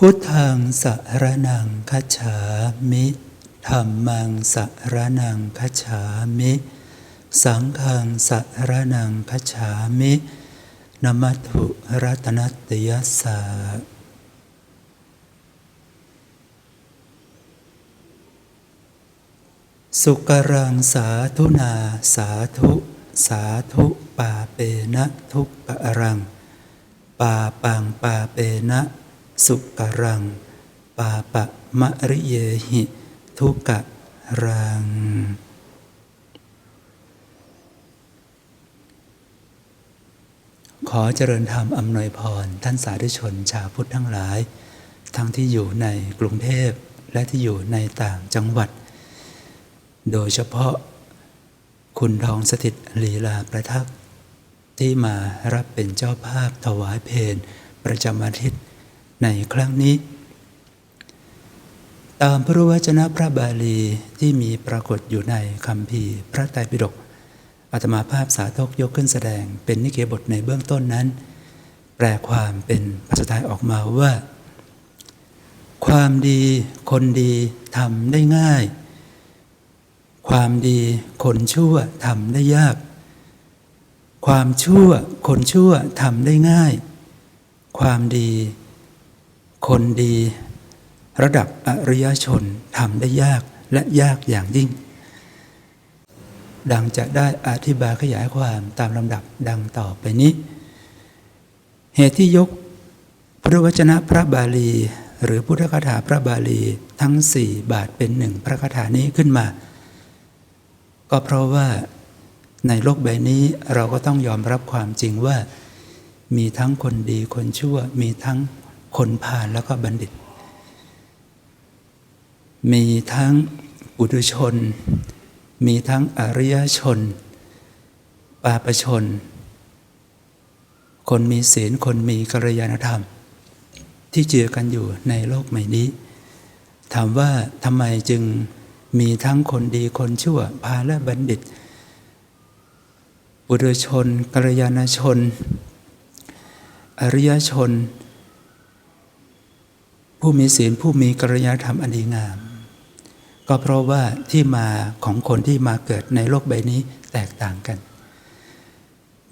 พุทธังสรนังคัจฉามิธรรมังสรนังคัจฉามิ สังฆังสรนังคัจฉามินมัตถุรัตนัตยัสสะสุกรังสาธุนาสาธุ สาธุปาเปนะทุกกะรัง ปาปังปาเปนะ สุกรัง ปาปะมะริเยหิ ทุกะรัง ขอเจริญธรรมอำนวยพร ท่านสาธุชนชาวพุทธทั้งหลาย ทั้งที่อยู่ในกรุงเทพและที่อยู่ในต่างจังหวัด โดยเฉพาะคุณทองสถิตลีลาประทับ ที่มารับเป็นเจ้าภาพถวายเพลประจำอาทิตย์ ในครั้งนี้ ตามพระวจนะพระบาลีที่มีปรากฏอยู่ในคำพีพระไตรปิฎกอาตมาภาพสาธกยกขึ้นแสดง เป็นนิเกบทในเบื้องต้นนั้น แปลความเป็นภาษาไทยออกมาว่า ความดีคนดีทำได้ง่าย ความดีคนชั่วทำได้ยาก ความชั่วคนชั่วทำได้ง่าย ความดี คนดี ระดับอริยชนทำได้ยากและยากอย่างยิ่ง ดังจะได้อธิบายขยายความตามลำดับดังต่อไปนี้ เหตุที่ยกพระวจนะพระบาลี หรือพุทธคาถาพระบาลีทั้งสี่บาทเป็นหนึ่งพระคาถานี้ขึ้นมา ก็เพราะว่าในโลกใบนี้เราก็ต้องยอมรับความจริงว่า มีทั้งคนดีคนชั่ว มีทั้ง คนพาลแล้วก็บัณฑิต มีทั้งปุถุชน มีทั้งอริยชน ปาปชน คนมีศีลคนมีกัลยาณธรรม ที่เจือกันอยู่ในโลกใหม่นี้ ถามว่าทำไมจึงมีทั้งคนดีคนชั่วพาและบัณฑิต ปุถุชนกัลยาณชน อริยชน ผู้มีศีลผู้มีกัลยาณธรรมอันดีงาม ก็เพราะว่าที่มาของคนที่มาเกิดในโลกใบนี้แตกต่างกัน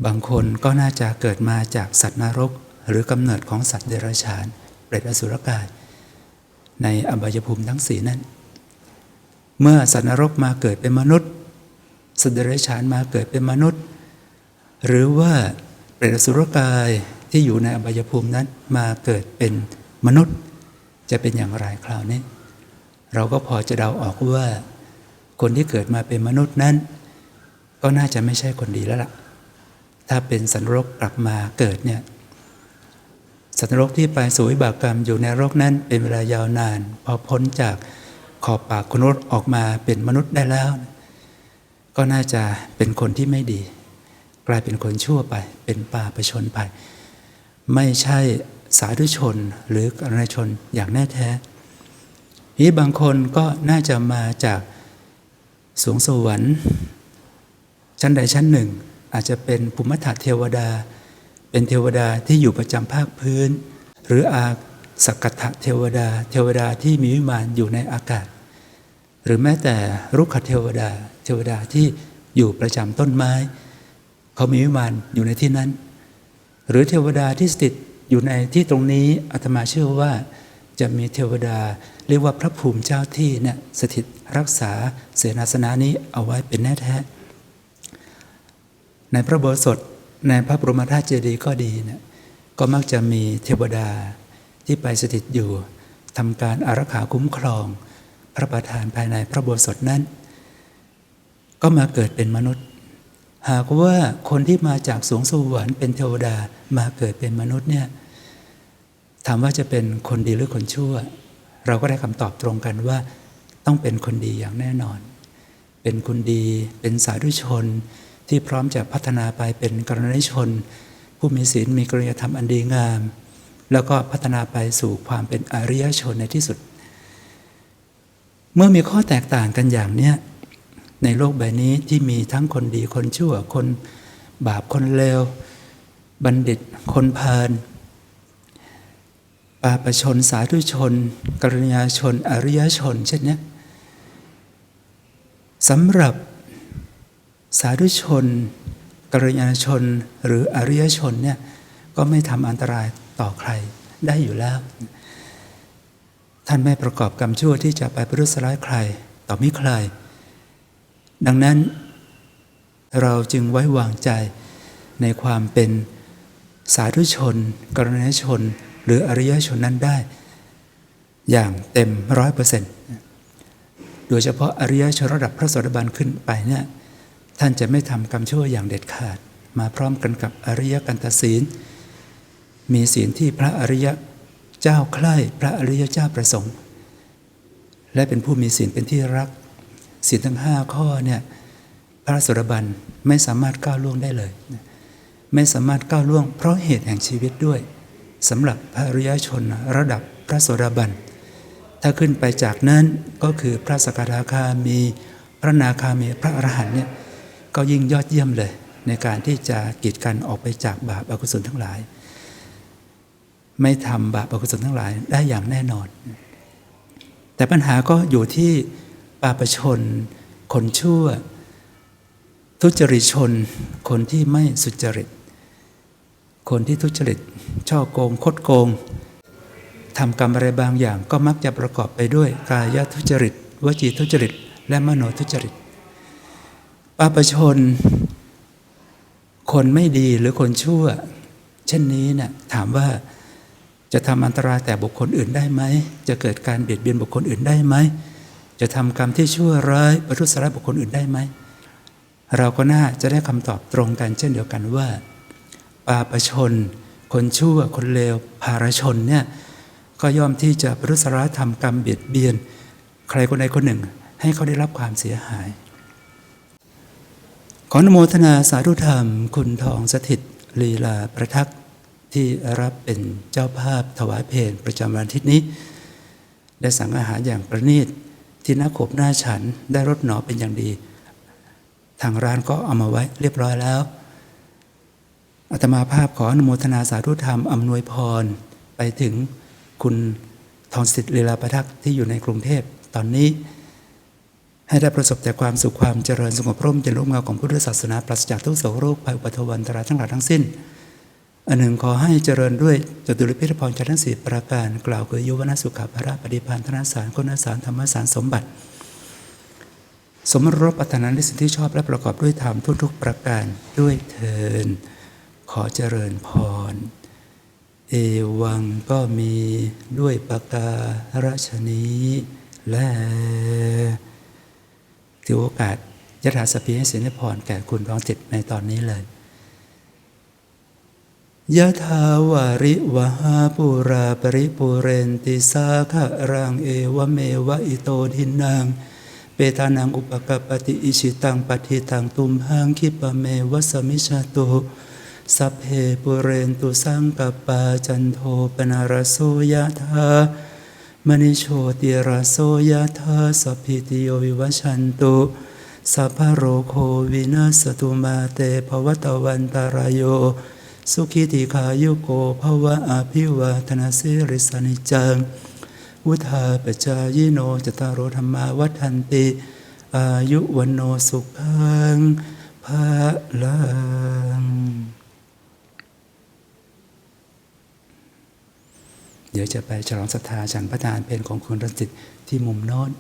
บางคนก็น่าจะเกิดมาจากสัตว์นรก หรือกำเนิดของสัตว์เดรัจฉาน เปรตอสุรกาย ในอบายภูมิทั้งสี่นั้น เมื่อสัตว์นรกมาเกิดเป็นมนุษย์ สัตว์เดรัจฉานมาเกิดเป็นมนุษย์ หรือว่าเปรตอสุรกายที่อยู่ในอบายภูมินั้นมาเกิดเป็นมนุษย์ จะเป็นอย่างไรคราวนี้ เราก็พอจะเดาออกว่า คนที่เกิดมาเป็นมนุษย์นั้น ก็น่าจะไม่ใช่คนดีแล้วล่ะ ถ้าเป็นสันรกกลับมาเกิดเนี่ยสันรกที่ไปสู่วิบากกรรมอยู่ในโรกนั้นเป็นเวลายาวนาน พอพ้นจากขอบปากคุณรสออกมาเป็นมนุษย์ได้แล้ว ก็น่าจะเป็นคนที่ไม่ดี กลายเป็นคนชั่วไป เป็นป่าประชนไป ไม่ใช่ สาธุชนหรือกรณชนอย่างแน่แท้นี้บางคนก็น่าจะมาจากสวงสวรรค์ ชั้นใดชั้นหนึ่ง อาจจะเป็นภูมิทัตเทวดา เป็นเทวดาที่อยู่ประจำภาคพื้น หรืออาสกตะเทวดา เทวดาที่มีวิมานอยู่ในอากาศ หรือแม้แต่รุกขเทวดา เทวดาที่อยู่ประจำต้นไม้ เขามีวิมานอยู่ในที่นั้น หรือเทวดาที่สถิต อยู่ในที่ตรงนี้อาตมาเชื่อว่าจะมีเทวดา เรียกว่าพระภูมิเจ้าที่เนี่ยสถิตรักษาเสนาสนะนี้เอาไว้เป็นแน่แท้ ในพระโบสถในพระบรมธาตุเจดีย์ก็ดีเนี่ยก็มักจะมีเทวดาที่ไปสถิตอยู่ทำการอารักขาคุ้มครอง พระประธานภายในพระโบสถนั้น ก็มาเกิดเป็นมนุษย์ หากว่าคนที่มาจากสวงสวรรค์เป็นเทวดามาเกิดเป็นมนุษย์เนี่ยถามว่าจะเป็นคนดีหรือคนชั่ว เราก็ได้คำตอบตรงกันว่า ต้องเป็นคนดีอย่างแน่นอน เป็นคนดีเป็นสาธุชนที่พร้อมจะพัฒนาไปเป็นกรณชน ผู้มีศีลมีกริยธรรมอันดีงาม แล้วก็พัฒนาไปสู่ความเป็นอริยชนในที่สุด เมื่อมีข้อแตกต่างกันอย่างเนี้ย ในโลกใบนี้ที่มีทั้งคนดีคนชั่วคนบาปคนเลวบัณฑิตคนพาลปปาประชนสาธุชน กรณยาชน อริยชน เช่นนี้สำหรับสาธุชน กรณยาชนหรืออริยชนเนี่ยก็ไม่ทำอันตรายต่อใครได้อยู่แล้ว ท่านไม่ประกอบกรรมชั่วที่จะไปประทุษร้ายใคร ต่อมิใคร ดังนั้น เราจึงไว้วางใจในความเป็นสาธุชน กรณยชน หรืออริยชนนั้นได้ อย่างเต็มร้อยเปอร์เซ็นต์โดยเฉพาะอริยชนระดับพระโสดาบันขึ้นไปเนี่ยท่านจะไม่ทำกรรมชั่วอย่างเด็ดขาด มาพร้อมกันกับอริยกันตศีล มีศีลที่พระอริยเจ้าใคร่พระอริยเจ้าประสงค์ และเป็นผู้มีศีลเป็นที่รัก ศีลทั้งห้าข้อเนี่ยพระสดาบันไม่สามารถก้าวล่วงได้เลย ไม่สามารถก้าวล่วง เพราะเหตุแห่งชีวิตด้วยสำหรับพระริยชนระดับพระโสดาบัน ถ้าขึ้นไปจากนั้นก็คือพระสกทาคามี พระนาคามีพระอรหันต์เนี่ยก็ยิ่งยอดเยี่ยมเลย ในการที่จะกีดกันออกไปจากบาปอกุศลทั้งหลาย ไม่ทำบาปอกุศลทั้งหลายได้อย่างแน่นอน แต่ปัญหาก็อยู่ที่ ปาประชน คนชั่ว ทุจริตชน คนที่ไม่สุจริต คนที่ทุจริต ช่อโกง คดโกงทำกรรมอะไรบางอย่างก็มักจะประกอบไปด้วยกายทุจริตวจีทุจริต และมโนทุจริตปาประชน คนไม่ดีหรือคนชั่ว เช่นนี้เนะ่ยถามว่าจะทำอันตรายแต่บุคคลอื่นได้ไหม จะเกิดการเบียดเบียนบุคคลอื่นได้ไหม จะทำกรรมที่ชั่วร้ายประทุษร้ายบุคคลอื่นได้ไหม เราก็น่าจะได้คำตอบตรงกันเช่นเดียวกันว่า ปาประชน คนชั่วคนเลวภารชนเนี่ยก็ย่อมที่จะประทุษร้ายทำกรรมเบียดเบียน ใครคนใดคนหนึ่งให้เขาได้รับความเสียหาย ขออนุโมทนาสาธุธรรม คุณทองสถิตลีลาประทักษ์ที่รับเป็นเจ้าภาพถวายเพลงประจำวันอาทิตย์นี้ ได้สั่งอาหารอย่างประณีต ที่นักขบหน้าฉันได้รสหนอเป็นอย่างดี ทางร้านก็เอามาไว้เรียบร้อยแล้วอาตมาภาพขออนุโมทนาสาธุธรรมอำนวยพร ไปถึงคุณทองสิทธิ์ลีลาประทักษ์ที่อยู่ในกรุงเทพตอนนี้ ให้ได้ประสบแต่ความสุขความเจริญสงบร่มเย็นร่มเงาของพุทธศาสนาปราศจากทุกโศกโรคภัยอุปทวันตรายทั้งหลายทั้งสิ้น อันหนึ่งขอให้เจริญด้วยจตุรพิธพรจันทสีประการกล่าวคือยุวนาสุขภาระปฏิพันธนสารคุณสารธรรมสารสมบัติ สมรบปัตนาในสิ่งที่ชอบและประกอบด้วยธรรมทุกๆประการด้วยเทินขอเจริญพร เอวังก็มีด้วยประการฉนี้และถือโอกาสยถาสพีให้สียงพรแก่คุณร้องจิตในตอนนี้เลย ยะถาวาริวหาปุราปริปุเรนติสาคะรังเอวเมวะอิโตทินัง เปตานังอุปกปปติอิชิตังปฏิตังตุมหังคิปะเมวะสมิชาตุสัพเพปุเรนตุสังกปาจันโทปนารโสยะธามณิโชติราโสยะธาสัพพิติโยวิวัชันตุสัพพโรโควินาสตุมาเตภวตวันตารายโย สุขิติขายุโกภวะอาภิวาธนาสิริสานิจัง วุธาปจายโนจตารโรธรรมาวัฏันติ อายุวันโนสุขังภาลังเดี๋ยวจะไปฉลองศรัทธาฉันพระทานเพลงของคุณรัจิตที่มุมโน้น